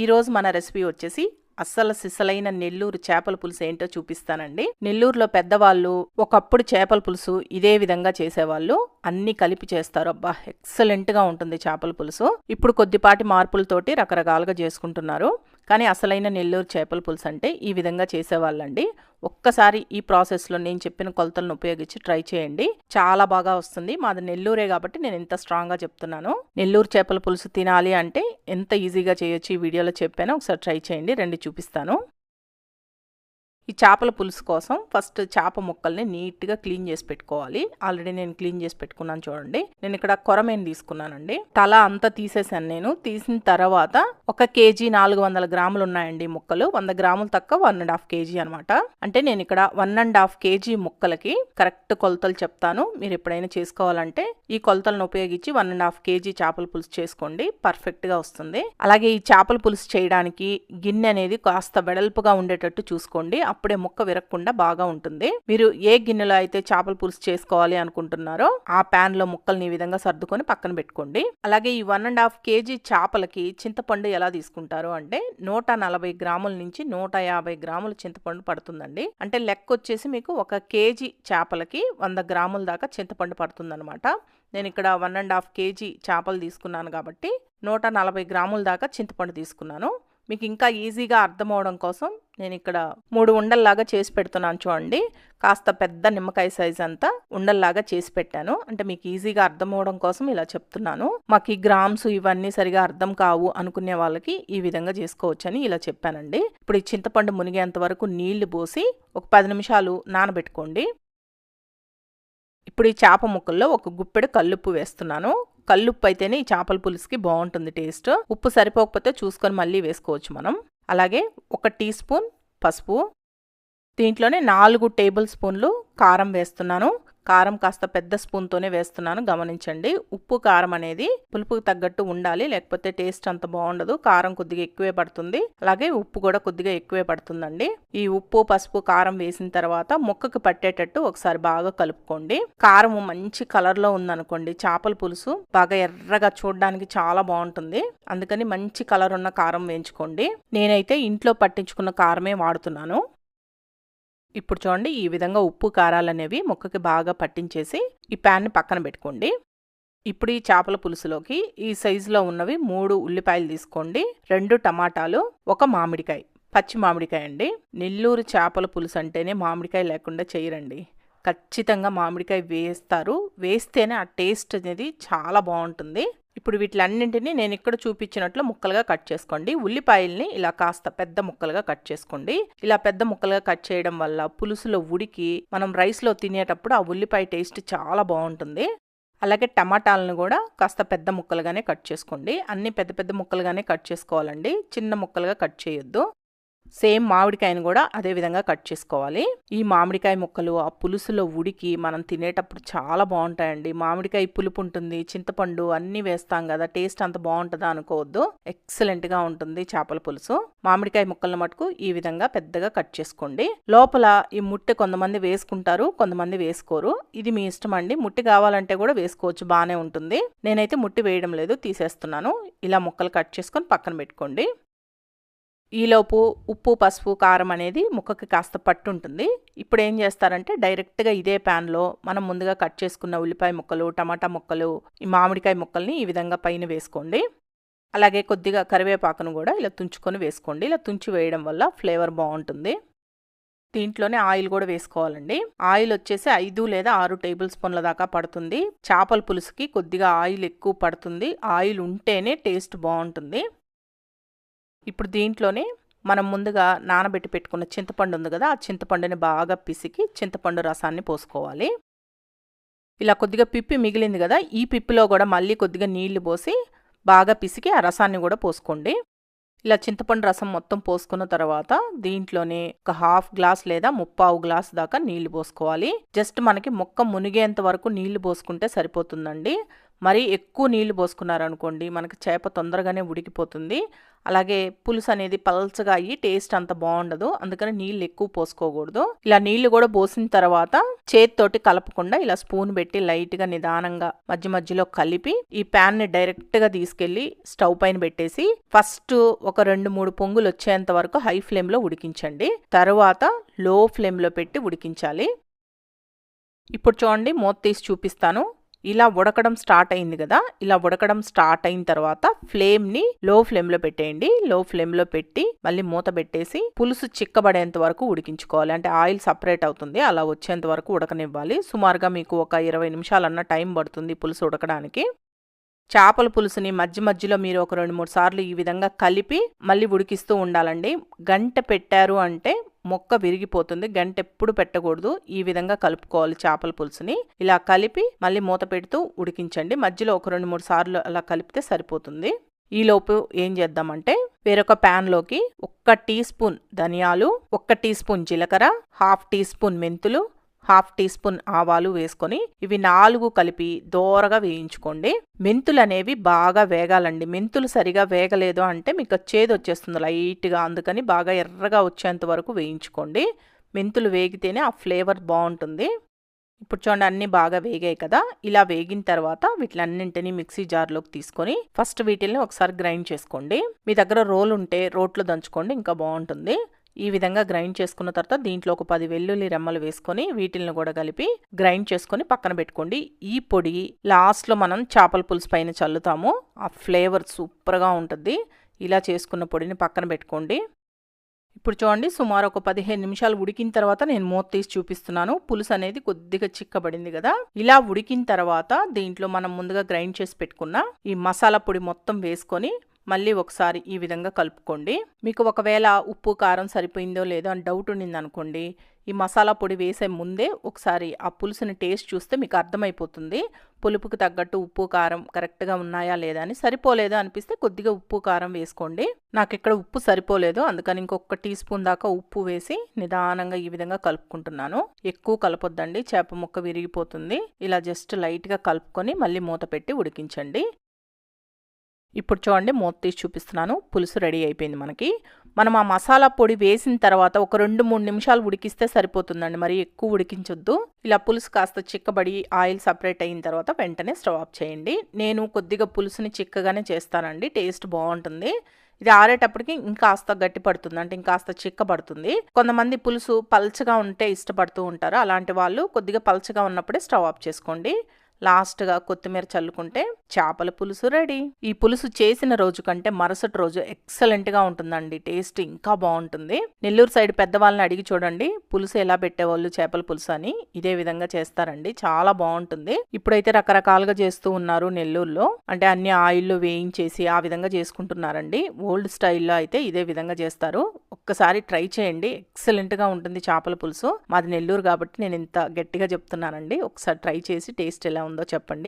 ఈరోజు మన రెసిపీ వచ్చేసి అస్సలు సిసలైన నెల్లూరు చేపల పులుసు ఏంటో చూపిస్తానండి. నెల్లూరులో పెద్దవాళ్ళు ఒకప్పుడు చేపల పులుసు ఇదే విధంగా చేసేవాళ్ళు. అన్ని కలిపి చేస్తారు. అబ్బా ఎక్సలెంట్గా ఉంటుంది చేపల పులుసు. ఇప్పుడు కొద్దిపాటి మార్పులతోటి రకరకాలుగా చేసుకుంటున్నారు. కానీ అసలైన నెల్లూరు చేపల పులుసు అంటే ఈ విధంగా చేసేవాళ్ళండి. ఒక్కసారి ఈ ప్రాసెస్లో నేను చెప్పిన కొలతలను ఉపయోగించి ట్రై చేయండి. చాలా బాగా వస్తుంది. మాది నెల్లూరే కాబట్టి నేను ఇంత స్ట్రాంగ్గా చెప్తున్నాను. నెల్లూరు చేపల పులుసు తినాలి అంటే ఎంత ఈజీగా చేయొచ్చు ఈ వీడియోలో చెప్పాను ఒకసారి ట్రై చేయండి. రెండు చూపిస్తాను. ఈ చేపల పులుసు కోసం ఫస్ట్ చేప ముక్కల్ని నీట్గా క్లీన్ చేసి పెట్టుకోవాలి. ఆల్రెడీ నేను క్లీన్ చేసి పెట్టుకున్నాను చూడండి. నేను ఇక్కడ కొరమేను తీసుకున్నానండి. తల అంతా తీసేసాను నేను. తీసిన తర్వాత ఒక కేజీ నాలుగు వందల గ్రాములు ఉన్నాయండి ముక్కలు. వంద గ్రాములు తక్కువ వన్ అండ్ హాఫ్ కేజీ అనమాట అంటే నేను ఇక్కడ వన్ అండ్ హాఫ్ కేజీ ముక్కలకి కరెక్ట్ కొలతలు చెప్తాను. మీరు ఎప్పుడైనా చేసుకోవాలంటే ఈ కొలతలను ఉపయోగించి వన్ అండ్ హాఫ్ కేజీ చేపల పులుసు చేసుకోండి. పర్ఫెక్ట్గా వస్తుంది. అలాగే ఈ చేపల పులుసు చేయడానికి గిన్నె అనేది కాస్త వెడల్పుగా ఉండేటట్టు చూసుకోండి. అప్పుడే ముక్క విరగకుండా బాగా ఉంటుంది. మీరు ఏ గిన్నెలో అయితే చేపల పులుసు చేసుకోవాలి అనుకుంటున్నారో ఆ ప్యాన్లో ముక్కల్ని ఈ విధంగా సర్దుకొని పక్కన పెట్టుకోండి. అలాగే ఈ వన్ అండ్ హాఫ్ కేజీ చేపలకి చింతపండు ఎలా తీసుకుంటారు అంటే నూట నలభై గ్రాముల నుంచి నూట యాభై గ్రాముల చింతపండు పడుతుందండి. అంటే లెక్క వచ్చేసి మీకు ఒక కేజీ చేపలకి వంద గ్రాముల దాకా చింతపండు పడుతుందన్నమాట. నేను ఇక్కడ వన్ అండ్ హాఫ్ కేజీ చేపలు తీసుకున్నాను కాబట్టి నూట నలభై గ్రాముల దాకా చింతపండు తీసుకున్నాను. మీకు ఇంకా ఈజీగా అర్థమవడం కోసం నేను ఇక్కడ మూడు ఉండల్లాగా చేసి పెడుతున్నాను చూడండి. కాస్త పెద్ద నిమ్మకాయ సైజ్ అంతా ఉండల్లాగా చేసి పెట్టాను. అంటే మీకు ఈజీగా అర్థమవడం కోసం ఇలా చెప్తున్నాను. మాకు ఈ గ్రామ్స్ ఇవన్నీ సరిగా అర్థం కావు అనుకునే వాళ్ళకి ఈ విధంగా చేసుకోవచ్చని ఇలా చెప్పానండి. ఇప్పుడు ఈ చింతపండు మునిగేంత వరకు నీళ్ళు పోసి ఒక పది నిమిషాలు నానబెట్టుకోండి. ఇప్పుడు ఈ చేప ముక్కల్లో ఒక గుప్పెడు కల్లుప్పు వేస్తున్నాను. కల్లుప్పు అయితేనే ఈ చేపల పులుసుకి బాగుంటుంది టేస్ట్. ఉప్పు సరిపోకపోతే చూసుకొని మళ్ళీ వేసుకోవచ్చు మనం. అలాగే ఒక టీ స్పూన్ పసుపు దీంట్లోనే నాలుగు టేబుల్ స్పూన్లు కారం వేస్తున్నాను. కారం కాస్త పెద్ద స్పూన్తోనే వేస్తున్నాను. గమనించండి ఉప్పు కారం అనేది పులుపుకు తగ్గట్టు ఉండాలి లేకపోతే టేస్ట్ అంత బాగుండదు. కారం కొద్దిగా ఎక్కువే పడుతుంది. అలాగే ఉప్పు కూడా కొద్దిగా ఎక్కువే పడుతుందండి. ఈ ఉప్పు పసుపు కారం వేసిన తర్వాత ముక్కకు పట్టేటట్టు ఒకసారి బాగా కలుపుకోండి. కారం మంచి కలర్లో ఉందనుకోండి చేపల పులుసు బాగా ఎర్రగా చూడడానికి చాలా బాగుంటుంది. అందుకని మంచి కలర్ ఉన్న కారం వేయించుకోండి. నేనైతే ఇంట్లో పట్టించుకున్న కారమే వాడుతున్నాను. ఇప్పుడు చూడండి ఈ విధంగా ఉప్పు కారాలు అనేవి ముక్కకి బాగా పట్టించేసి ఈ ప్యాన్ని పక్కన పెట్టుకోండి. ఇప్పుడు ఈ చేపల పులుసులోకి ఈ సైజులో ఉన్నవి మూడు ఉల్లిపాయలు తీసుకోండి. రెండు టమాటాలు ఒక మామిడికాయ పచ్చి మామిడికాయ అండి. నెల్లూరు చేపల పులుసు అంటేనే మామిడికాయ లేకుండా చేయరండి. ఖచ్చితంగా మామిడికాయ వేస్తారు. వేస్తేనే ఆ టేస్ట్ అనేది చాలా బాగుంటుంది. ఇప్పుడు వీటిలన్నింటినీ నేను ఇక్కడ చూపించినట్లు ముక్కలుగా కట్ చేసుకోండి. ఉల్లిపాయల్ని ఇలా కాస్త పెద్ద ముక్కలుగా కట్ చేసుకోండి. ఇలా పెద్ద ముక్కలుగా కట్ చేయడం వల్ల పులుసులో ఉడికి మనం రైస్లో తినేటప్పుడు ఆ ఉల్లిపాయ టేస్ట్ చాలా బాగుంటుంది. అలాగే టమాటాలను కూడా కాస్త పెద్ద ముక్కలుగానే కట్ చేసుకోండి. అన్ని పెద్ద పెద్ద ముక్కలుగానే కట్ చేసుకోవాలండి. చిన్న ముక్కలుగా కట్ చేయొద్దు. సేమ్ మామిడికాయను కూడా అదే విధంగా కట్ చేసుకోవాలి. ఈ మామిడికాయ ముక్కలు ఆ పులుసులో ఉడికి మనం తినేటప్పుడు చాలా బాగుంటాయండి. మామిడికాయ పులుపు ఉంటుంది చింతపండు అన్నీ వేస్తాం కదా టేస్ట్ అంత బాగుంటుందా అనుకోవద్దు. ఎక్సలెంట్గా ఉంటుంది చేపల పులుసు. మామిడికాయ ముక్కలను మటుకు ఈ విధంగా పెద్దగా కట్ చేసుకోండి. లోపల ఈ ముట్టె కొంతమంది వేసుకుంటారు కొంతమంది వేసుకోరు. ఇది మీ ఇష్టం అండి. ముట్టి కావాలంటే కూడా వేసుకోవచ్చు బాగానే ఉంటుంది. నేనైతే ముట్టి వేయడం లేదు తీసేస్తున్నాను. ఇలా ముక్కలు కట్ చేసుకొని పక్కన పెట్టుకోండి. ఈలోపు ఉప్పు పసుపు కారం అనేది ముక్కకి కాస్త పట్టుంటుంది. ఇప్పుడు ఏం చేస్తారంటే డైరెక్ట్గా ఇదే ప్యాన్లో మనం ముందుగా కట్ చేసుకున్న ఉల్లిపాయ ముక్కలు టమాటా ముక్కలు ఈ మామిడికాయ ముక్కల్ని ఈ విధంగా పైన వేసుకోండి. అలాగే కొద్దిగా కరివేపాకును కూడా ఇలా తుంచుకొని వేసుకోండి. ఇలా తుంచి వేయడం వల్ల ఫ్లేవర్ బాగుంటుంది. దీంట్లోనే ఆయిల్ కూడా వేసుకోవాలండి. ఆయిల్ వచ్చేసి ఐదు లేదా ఆరు టేబుల్ స్పూన్ల దాకా పడుతుంది. చేపల పులుసుకి కొద్దిగా ఆయిల్ ఎక్కువ పడుతుంది. ఆయిల్ ఉంటేనే టేస్ట్ బాగుంటుంది. ఇప్పుడు దీంట్లోనే మనం ముందుగా నానబెట్టి పెట్టుకున్న చింతపండు ఉంది కదా ఆ చింతపండుని బాగా పిసికి చింతపండు రసాన్ని పోసుకోవాలి. ఇలా కొద్దిగా పిప్పి మిగిలింది కదా ఈ పిప్పిలో కూడా మళ్ళీ కొద్దిగా నీళ్ళు పోసి బాగా పిసికి ఆ రసాన్ని కూడా పోసుకోండి. ఇలా చింతపండు రసం మొత్తం పోసుకున్న తర్వాత దీంట్లోనే ఒక హాఫ్ గ్లాస్ లేదా ముప్పావు గ్లాస్ దాకా నీళ్ళు పోసుకోవాలి. జస్ట్ మనకి మొక్క మునిగేంత వరకు నీళ్ళు పోసుకుంటే సరిపోతుందండి. మరి ఎక్కువ నీళ్ళు పోసుకున్నారనుకోండి మనకి చేప తొందరగానే ఉడికిపోతుంది. అలాగే పులుసు అనేది పల్చగా అయ్యి టేస్ట్ అంత బాగుండదు. అందుకని నీళ్ళు ఎక్కువ పోసుకోకూడదు. ఇలా నీళ్ళు కూడా పోసిన తర్వాత చేతితోటి కలపకుండా ఇలా స్పూన్ పెట్టి లైట్గా నిదానంగా మధ్య మధ్యలో కలిపి ఈ ప్యాన్ని డైరెక్ట్ తీసుకెళ్ళి స్టవ్ పైన పెట్టేసి ఫస్ట్ ఒక రెండు మూడు పొంగులు వచ్చేంత వరకు హై ఫ్లేమ్లో ఉడికించండి. తర్వాత లో ఫ్లేమ్లో పెట్టి ఉడికించాలి. ఇప్పుడు చూడండి మూత తీసి చూపిస్తాను. ఇలా ఉడకడం స్టార్ట్ అయింది కదా ఇలా ఉడకడం స్టార్ట్ అయిన తర్వాత ఫ్లేమ్ని లో ఫ్లేమ్లో పెట్టేయండి. లో ఫ్లేమ్లో పెట్టి మళ్ళీ మూత పెట్టేసి పులుసు చిక్కబడేంత వరకు ఉడికించుకోవాలి. అంటే ఆయిల్ సపరేట్ అవుతుంది అలా వచ్చేంత వరకు ఉడకనివ్వాలి. సుమారుగా మీకు ఒక ఇరవై నిమిషాలన్న టైం పడుతుంది పులుసు ఉడకడానికి. చేపల పులుసుని మధ్య మధ్యలో మీరు ఒక రెండు మూడు సార్లు ఈ విధంగా కలిపి మళ్ళీ ఉడికిస్తూ ఉండాలండి. గంట పెట్టారు అంటే మొక్క విరిగిపోతుంది గంట ఎప్పుడు పెట్టకూడదు. ఈ విధంగా కలుపుకోవాలి చేపల పులుసుని. ఇలా కలిపి మళ్ళీ మూత పెడుతూ ఉడికించండి. మధ్యలో ఒక రెండు మూడు సార్లు అలా కలిపితే సరిపోతుంది. ఈలోపు ఏం చేద్దామంటే వేరొక ప్యాన్లోకి ఒక్క టీ స్పూన్ ధనియాలు ఒక్క టీ స్పూన్ జీలకర్ర హాఫ్ టీ స్పూన్ మెంతులు హాఫ్ టీ స్పూన్ ఆవాలు వేసుకొని ఇవి నాలుగు కలిపి దోరగా వేయించుకోండి. మెంతులు అనేవి బాగా వేగాలండి. మెంతులు సరిగా వేగలేదు అంటే మీకు చేదు వచ్చేస్తుంది లైట్గా. అందుకని బాగా ఎర్రగా వచ్చేంత వరకు వేయించుకోండి. మెంతులు వేగితేనే ఆ ఫ్లేవర్ బాగుంటుంది. ఇప్పుడు చూడండి అన్నీ బాగా వేగాయి కదా. ఇలా వేగిన తర్వాత వీటిలన్నింటినీ మిక్సీ జార్లోకి తీసుకొని ఫస్ట్ వీటిల్ని ఒకసారి గ్రైండ్ చేసుకోండి. మీ దగ్గర రోల్ ఉంటే రోట్లో దంచుకోండి ఇంకా బాగుంటుంది. ఈ విధంగా గ్రైండ్ చేసుకున్న తర్వాత దీంట్లో ఒక పది వెల్లుల్లి రెమ్మలు వేసుకొని వీటిల్ని కూడా కలిపి గ్రైండ్ చేసుకొని పక్కన పెట్టుకోండి. ఈ పొడి లాస్ట్లో మనం చేపల పులుసు పైన చల్లుతాము. ఆ ఫ్లేవర్ సూపర్గా ఉంటుంది. ఇలా చేసుకున్న పొడిని పక్కన పెట్టుకోండి. ఇప్పుడు చూడండి సుమారు ఒక పదిహేను నిమిషాలు ఉడికిన తర్వాత నేను మూత తీసి చూపిస్తున్నాను. పులుసు అనేది కొద్దిగా చిక్కబడింది కదా. ఇలా ఉడికిన తర్వాత దీంట్లో మనం ముందుగా గ్రైండ్ చేసి పెట్టుకున్న ఈ మసాలా పొడి మొత్తం వేసుకొని మళ్ళీ ఒకసారి ఈ విధంగా కలుపుకోండి. మీకు ఒకవేళ ఉప్పు కారం సరిపోయిందో లేదో అని డౌట్ ఉండిందనుకోండి ఈ మసాలా పొడి వేసే ముందే ఒకసారి ఆ పులుసుని టేస్ట్ చూస్తే మీకు అర్థమైపోతుంది. పులుపుకి తగ్గట్టు ఉప్పు కారం కరెక్ట్గా ఉన్నాయా లేదా అని. సరిపోలేదు అనిపిస్తే కొద్దిగా ఉప్పు కారం వేసుకోండి. నాకు ఇక్కడ ఉప్పు సరిపోలేదు అందుకని ఇంకొక టీ స్పూన్ దాకా ఉప్పు వేసి నిదానంగా ఈ విధంగా కలుపుకుంటున్నాను. ఎక్కువ కలపొద్దండి చేప ముక్క విరిగిపోతుంది. ఇలా జస్ట్ లైట్గా కలుపుకొని మళ్ళీ మూత పెట్టి ఉడికించండి. ఇప్పుడు చూడండి మూత తీసి చూపిస్తున్నాను. పులుసు రెడీ అయిపోయింది మనకి. మనం ఆ మసాలా పొడి వేసిన తర్వాత ఒక రెండు మూడు నిమిషాలు ఉడికిస్తే సరిపోతుందండి. మరి ఎక్కువ ఉడికించొద్దు. ఇలా పులుసు కాస్త చిక్కబడి ఆయిల్ సపరేట్ అయిన తర్వాత వెంటనే స్టవ్ ఆఫ్ చేయండి. నేను కొద్దిగా పులుసుని చిక్కగానే చేస్తానండి. టేస్ట్ బాగుంటుంది. ఇది ఆరేటప్పటికి ఇంకాస్త గట్టి పడుతుంది. అంటే ఇంకాస్త చిక్కబడుతుంది. కొంతమంది పులుసు పల్చగా ఉంటే ఇష్టపడుతూ ఉంటారు. అలాంటి వాళ్ళు కొద్దిగా పల్చగా ఉన్నప్పుడే స్టవ్ ఆఫ్ చేసుకోండి. లాస్ట్గా కొత్తిమీర చల్లుకుంటే చేపల పులుసు రెడీ. ఈ పులుసు చేసిన రోజు కంటే మరుసటి రోజు ఎక్సలెంట్గా ఉంటుందండి. టేస్ట్ ఇంకా బాగుంటుంది. నెల్లూరు సైడ్ పెద్దవాళ్ళని అడిగి చూడండి పులుసు ఎలా పెట్టేవాళ్ళు చేపల పులుసు అని. ఇదే విధంగా చేస్తారండి. చాలా బాగుంటుంది. ఇప్పుడైతే రకరకాలుగా చేస్తూ ఉన్నారు నెల్లూరులో. అంటే అన్ని ఆయిల్లో వేయించేసి ఆ విధంగా చేసుకుంటున్నారండి. ఓల్డ్ స్టైల్లో అయితే ఇదే విధంగా చేస్తారు. ఒక్కసారి ట్రై చేయండి. ఎక్సలెంట్గా ఉంటుంది చేపల పులుసు. మాది నెల్లూరు కాబట్టి నేను ఇంత గట్టిగా చెప్తున్నానండి. ఒకసారి ట్రై చేసి టేస్ట్ ఎలా ఉందో చెప్పండి.